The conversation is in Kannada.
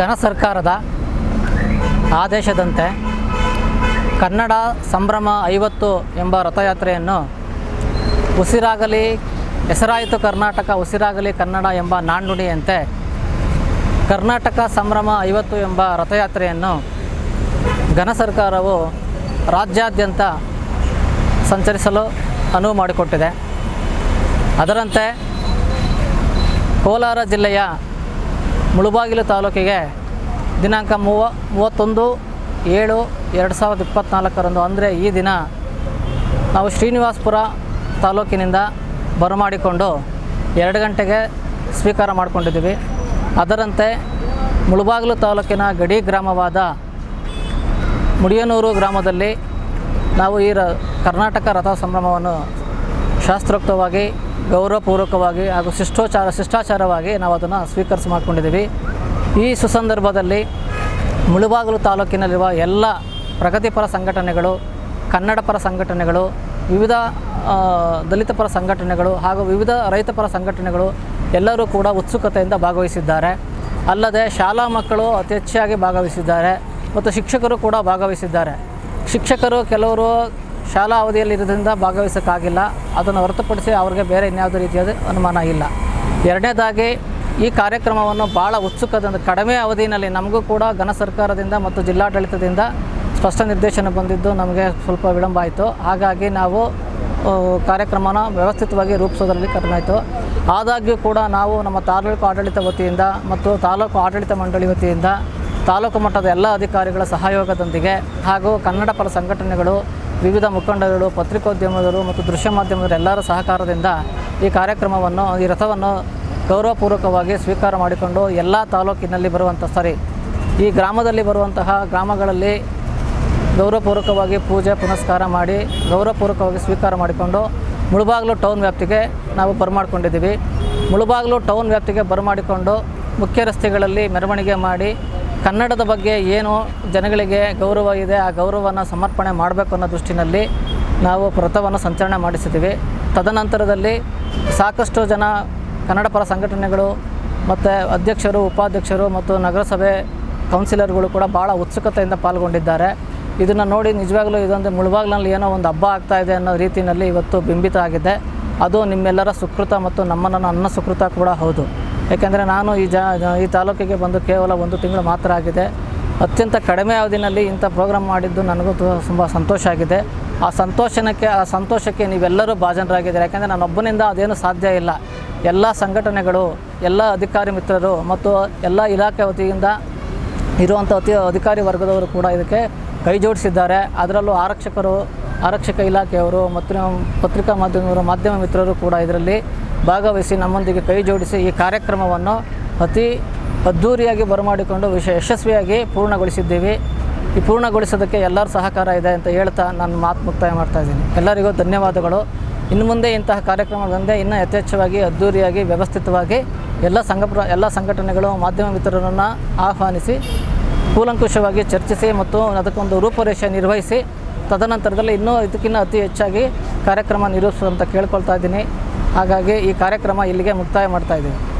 ಘನ ಸರ್ಕಾರದ ಆದೇಶದಂತೆ ಕನ್ನಡ ಸಂಭ್ರಮ ಐವತ್ತು ಎಂಬ ರಥಯಾತ್ರೆಯನ್ನು ಉಸಿರಾಗಲಿ, ಹೆಸರಾಯಿತು ಕರ್ನಾಟಕ, ಉಸಿರಾಗಲಿ ಕನ್ನಡ ಎಂಬ ನಾಣ್ಣುಡಿಯಂತೆ ಕರ್ನಾಟಕ ಸಂಭ್ರಮ ಐವತ್ತು ಎಂಬ ರಥಯಾತ್ರೆಯನ್ನು ಘನ ಸರ್ಕಾರವು ರಾಜ್ಯಾದ್ಯಂತ ಸಂಚರಿಸಲು ಅನುವು ಮಾಡಿಕೊಟ್ಟಿದೆ. ಅದರಂತೆ ಕೋಲಾರ ಜಿಲ್ಲೆಯ ಮುಳುಬಾಗಿಲು ತಾಲೂಕಿಗೆ ದಿನಾಂಕ ಮೂವ ಮೂವತ್ತೊಂದು ಏಳು ಎರಡು ಸಾವಿರದ ಇಪ್ಪತ್ತ್ನಾಲ್ಕರಂದು ಅಂದರೆ ಈ ದಿನ ನಾವು ಶ್ರೀನಿವಾಸಪುರ ತಾಲೂಕಿನಿಂದ ಬರಮಾಡಿಕೊಂಡು ಎರಡು ಗಂಟೆಗೆ ಸ್ವೀಕಾರ ಮಾಡಿಕೊಂಡಿದ್ದೀವಿ. ಅದರಂತೆ ಮುಳುಬಾಗಿಲು ತಾಲೂಕಿನ ಗಡಿ ಗ್ರಾಮವಾದ ಮುಡಿಯನೂರು ಗ್ರಾಮದಲ್ಲಿ ನಾವು ಈ ರ ಕರ್ನಾಟಕ ರಥ ಸಂಭ್ರಮವನ್ನು ಶಾಸ್ತ್ರೋಕ್ತವಾಗಿ ಗೌರವಪೂರ್ವಕವಾಗಿ ಹಾಗೂ ಶಿಷ್ಟೋಚಾರ, ಶಿಷ್ಟಾಚಾರವಾಗಿ ನಾವು ಅದನ್ನು ಸ್ವೀಕರಿಸಿ ಮಾಡಿಕೊಂಡಿದ್ದೀವಿ. ಈ ಸುಸಂದರ್ಭದಲ್ಲಿ ಮುಳುಬಾಗಿಲು ತಾಲೂಕಿನಲ್ಲಿರುವ ಎಲ್ಲ ಪ್ರಗತಿಪರ ಸಂಘಟನೆಗಳು, ಕನ್ನಡ ಪರ ಸಂಘಟನೆಗಳು, ವಿವಿಧ ದಲಿತ ಪರ ಸಂಘಟನೆಗಳು ಹಾಗೂ ವಿವಿಧ ರೈತಪರ ಸಂಘಟನೆಗಳು ಎಲ್ಲರೂ ಕೂಡ ಉತ್ಸುಕತೆಯಿಂದ ಭಾಗವಹಿಸಿದ್ದಾರೆ. ಅಲ್ಲದೆ ಶಾಲಾ ಮಕ್ಕಳು ಅತಿ ಹೆಚ್ಚಾಗಿ ಭಾಗವಹಿಸಿದ್ದಾರೆ ಮತ್ತು ಶಿಕ್ಷಕರು ಕೂಡ ಭಾಗವಹಿಸಿದ್ದಾರೆ. ಶಿಕ್ಷಕರು ಕೆಲವರು ಶಾಲಾ ಅವಧಿಯಲ್ಲಿರೋದ್ರಿಂದ ಭಾಗವಹಿಸೋಕ್ಕಾಗಿಲ್ಲ. ಅದನ್ನು ಹೊರತುಪಡಿಸಿ ಅವ್ರಿಗೆ ಬೇರೆ ಇನ್ಯಾವುದೇ ರೀತಿಯಾದ ಅನುಮಾನ ಇಲ್ಲ. ಎರಡನೇದಾಗಿ, ಈ ಕಾರ್ಯಕ್ರಮವನ್ನು ಭಾಳ ಉತ್ಸುಕದಿಂದ ಕಡಿಮೆ ಅವಧಿಯಲ್ಲಿ ನಮಗೂ ಕೂಡ ಘನ ಸರ್ಕಾರದಿಂದ ಮತ್ತು ಜಿಲ್ಲಾಡಳಿತದಿಂದ ಸ್ಪಷ್ಟ ನಿರ್ದೇಶನ ಬಂದಿದ್ದು ನಮಗೆ ಸ್ವಲ್ಪ ವಿಳಂಬ ಆಯಿತು. ಹಾಗಾಗಿ ನಾವು ಕಾರ್ಯಕ್ರಮನ ವ್ಯವಸ್ಥಿತವಾಗಿ ರೂಪಿಸೋದರಲ್ಲಿ ಕಡಿಮೆ ಆಯಿತು. ಆದಾಗ್ಯೂ ಕೂಡ ನಾವು ನಮ್ಮ ತಾಲೂಕು ಆಡಳಿತ ವತಿಯಿಂದ ಮತ್ತು ತಾಲೂಕು ಆಡಳಿತ ಮಂಡಳಿ ವತಿಯಿಂದ ತಾಲೂಕು ಮಟ್ಟದ ಎಲ್ಲ ಅಧಿಕಾರಿಗಳ ಸಹಯೋಗದೊಂದಿಗೆ ಹಾಗೂ ಕನ್ನಡ ಪರ ಸಂಘಟನೆಗಳು ವಿವಿಧ ಮುಖಂಡರು, ಪತ್ರಿಕೋದ್ಯಮದವರು ಮತ್ತು ದೃಶ್ಯ ಮಾಧ್ಯಮದವರು ಎಲ್ಲರ ಸಹಕಾರದಿಂದ ಈ ಕಾರ್ಯಕ್ರಮವನ್ನು, ಈ ರಥವನ್ನು ಗೌರವಪೂರ್ವಕವಾಗಿ ಸ್ವೀಕಾರ ಮಾಡಿಕೊಂಡು ಎಲ್ಲ ತಾಲೂಕಿನಲ್ಲಿ ಬರುವಂಥ ಸರಿ ಈ ಗ್ರಾಮದಲ್ಲಿ ಬರುವಂತಹ ಗ್ರಾಮಗಳಲ್ಲಿ ಗೌರವಪೂರ್ವಕವಾಗಿ ಪೂಜೆ, ಪುನಸ್ಕಾರ ಮಾಡಿ, ಗೌರವಪೂರ್ವಕವಾಗಿ ಸ್ವೀಕಾರ ಮಾಡಿಕೊಂಡು ಮುಳುಬಾಗ್ಲು ಟೌನ್ ವ್ಯಾಪ್ತಿಗೆ ನಾವು ಬರಮಾಡಿಕೊಂಡಿದ್ದೀವಿ. ಮುಳುಬಾಗ್ಲು ಟೌನ್ ವ್ಯಾಪ್ತಿಗೆ ಬರಮಾಡಿಕೊಂಡು ಮುಖ್ಯ ರಸ್ತೆಗಳಲ್ಲಿ ಮೆರವಣಿಗೆ ಮಾಡಿ ಕನ್ನಡದ ಬಗ್ಗೆ ಏನು ಜನಗಳಿಗೆ ಗೌರವ ಇದೆ ಆ ಗೌರವವನ್ನು ಸಮರ್ಪಣೆ ಮಾಡಬೇಕು ಅನ್ನೋ ದೃಷ್ಟಿನಲ್ಲಿ ನಾವು ವ್ರತವನ್ನು ಸಂಚಲನೆ ಮಾಡಿಸಿದ್ದೀವಿ. ತದನಂತರದಲ್ಲಿ ಸಾಕಷ್ಟು ಜನ ಕನ್ನಡ ಪರ ಸಂಘಟನೆಗಳು ಮತ್ತು ಅಧ್ಯಕ್ಷರು, ಉಪಾಧ್ಯಕ್ಷರು ಮತ್ತು ನಗರಸಭೆ ಕೌನ್ಸಿಲರ್ಗಳು ಕೂಡ ಭಾಳ ಉತ್ಸುಕತೆಯಿಂದ ಪಾಲ್ಗೊಂಡಿದ್ದಾರೆ. ಇದನ್ನು ನೋಡಿ ನಿಜವಾಗ್ಲೂ ಇದೊಂದು ಮುಳುಬಾಗ್ಲಲ್ಲಿ ಏನೋ ಒಂದು ಹಬ್ಬ ಆಗ್ತಾ ಇದೆ ಅನ್ನೋ ರೀತಿಯಲ್ಲಿ ಇವತ್ತು ಬಿಂಬಿತ ಆಗಿದೆ ಅದು ನಿಮ್ಮೆಲ್ಲರ ಸುಕೃತ ಮತ್ತು ನಮ್ಮನ್ನು ಅನ್ನ ಸುಕೃತ ಕೂಡ ಹೌದು. ಏಕೆಂದರೆ ನಾನು ಈ ಜಾ ಈ ತಾಲೂಕಿಗೆ ಬಂದು ಕೇವಲ ಒಂದು ತಿಂಗಳು ಮಾತ್ರ ಆಗಿದೆ. ಅತ್ಯಂತ ಕಡಿಮೆ ಅವಧಿನಲ್ಲಿ ಇಂಥ ಪ್ರೋಗ್ರಾಮ್ ಮಾಡಿದ್ದು ನನಗೂ ತುಂಬ ಸಂತೋಷ ಆಗಿದೆ. ಆ ಸಂತೋಷನಕ್ಕೆ, ಆ ಸಂತೋಷಕ್ಕೆ ನೀವೆಲ್ಲರೂ ಭಾಜನರಾಗಿದ್ದೀರಿ? ಯಾಕೆಂದರೆ ನಾನೊಬ್ಬನಿಂದ ಅದೇನು ಸಾಧ್ಯ ಇಲ್ಲ. ಎಲ್ಲ ಸಂಘಟನೆಗಳು, ಎಲ್ಲ ಅಧಿಕಾರಿ ಮಿತ್ರರು ಮತ್ತು ಎಲ್ಲ ಇಲಾಖೆ ವತಿಯಿಂದ ಇರುವಂಥ ಅತಿ ಅಧಿಕಾರಿ ವರ್ಗದವರು ಕೂಡ ಇದಕ್ಕೆ ಕೈ ಜೋಡಿಸಿದ್ದಾರೆ. ಅದರಲ್ಲೂ ಆರಕ್ಷಕರು, ಆರಕ್ಷಕ ಇಲಾಖೆಯವರು ಮತ್ತು ಪತ್ರಿಕಾ ಮಾಧ್ಯಮದವರು, ಮಾಧ್ಯಮ ಮಿತ್ರರು ಕೂಡ ಇದರಲ್ಲಿ ಭಾಗವಹಿಸಿ ನಮ್ಮೊಂದಿಗೆ ಕೈ ಜೋಡಿಸಿ ಈ ಕಾರ್ಯಕ್ರಮವನ್ನು ಅತಿ ಅದ್ಧೂರಿಯಾಗಿ ಬರಮಾಡಿಕೊಂಡು ವಿಷ ಯಶಸ್ವಿಯಾಗಿ ಪೂರ್ಣಗೊಳಿಸಿದ್ದೀವಿ. ಈ ಪೂರ್ಣಗೊಳಿಸೋದಕ್ಕೆ ಎಲ್ಲರ ಸಹಕಾರ ಇದೆ ಅಂತ ಹೇಳ್ತಾ ನಾನು ಮಾತು ಮುಕ್ತಾಯ ಮಾಡ್ತಾ ಇದ್ದೀನಿ. ಎಲ್ಲರಿಗೂ ಧನ್ಯವಾದಗಳು. ಇನ್ನು ಮುಂದೆ ಇಂತಹ ಕಾರ್ಯಕ್ರಮಗಳಂದೇ ಇನ್ನೂ ಯಥೇಚ್ಛವಾಗಿ, ಅದ್ಧೂರಿಯಾಗಿ, ವ್ಯವಸ್ಥಿತವಾಗಿ ಎಲ್ಲ ಸಂಘ ಎಲ್ಲ ಸಂಘಟನೆಗಳು, ಮಾಧ್ಯಮ ಮಿತ್ರರನ್ನು ಆಹ್ವಾನಿಸಿ, ಕೂಲಂಕುಷವಾಗಿ ಚರ್ಚಿಸಿ ಮತ್ತು ಅದಕ್ಕೊಂದು ರೂಪರೇಷೆ ನಿರ್ವಹಿಸಿ, ತದನಂತರದಲ್ಲಿ ಇನ್ನೂ ಇದಕ್ಕಿಂತ ಅತಿ ಹೆಚ್ಚಾಗಿ ಕಾರ್ಯಕ್ರಮ ನಿರ್ವಹಿಸುವಂತ ಕೇಳ್ಕೊಳ್ತಾ ಇದ್ದೀನಿ. ಹಾಗಾಗಿ ಈ ಕಾರ್ಯಕ್ರಮ ಇಲ್ಲಿಗೆ ಮುಕ್ತಾಯ ಮಾಡ್ತಾ ಇದ್ದೀನಿ